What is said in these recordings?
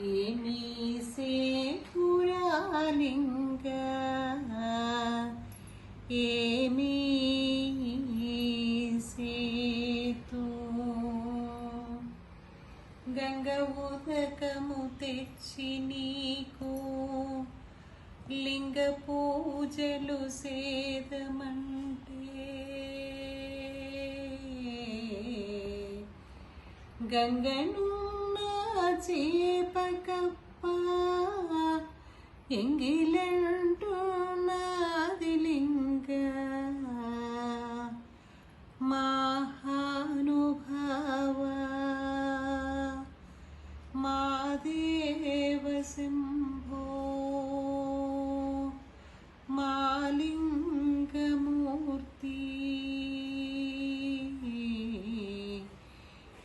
ఏమీ సేపురాలింగ ఏమీ సేతు గంగ ఉదకము తెచ్చి నీకు లింగ పూజలు సేదమంటే? గంగను చేపకప్ప ఎంగిలంటున్నది లింగ మహానుభావ మా దేవ శంభో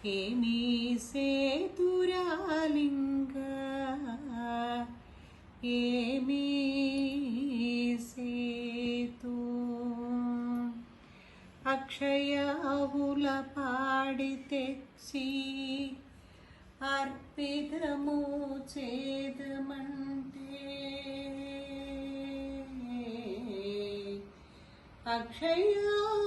ఏమీ సేతురాలింగ. ఏమీ సేతు? అక్షయావుల పాడి తెచ్చి అర్పితము చేదమంటే. అక్షయావుల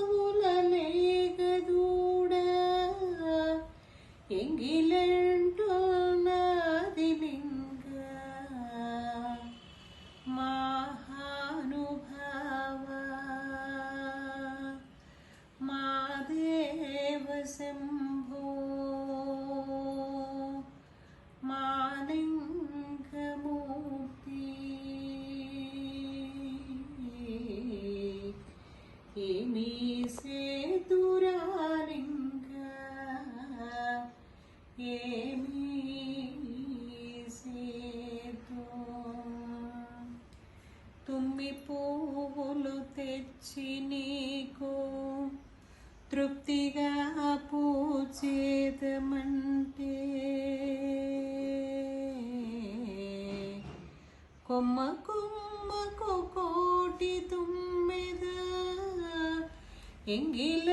ಎಂಗಿಲಂಟುನದಿಲಿಂಗ ಮಹಾನುಭಾವ ಮಾದೇವ ಶಂಭೋ ಮಾಲಿಂಗಮೂರ್ತಿ ಏಮೀಸೆ తుమ్మి పువ్వులు తెచ్చి నీకు తృప్తిగా పూచేదమంటే. కొమ్మ కొమ్మకు కోటి తుమ్మెద ఎంగిల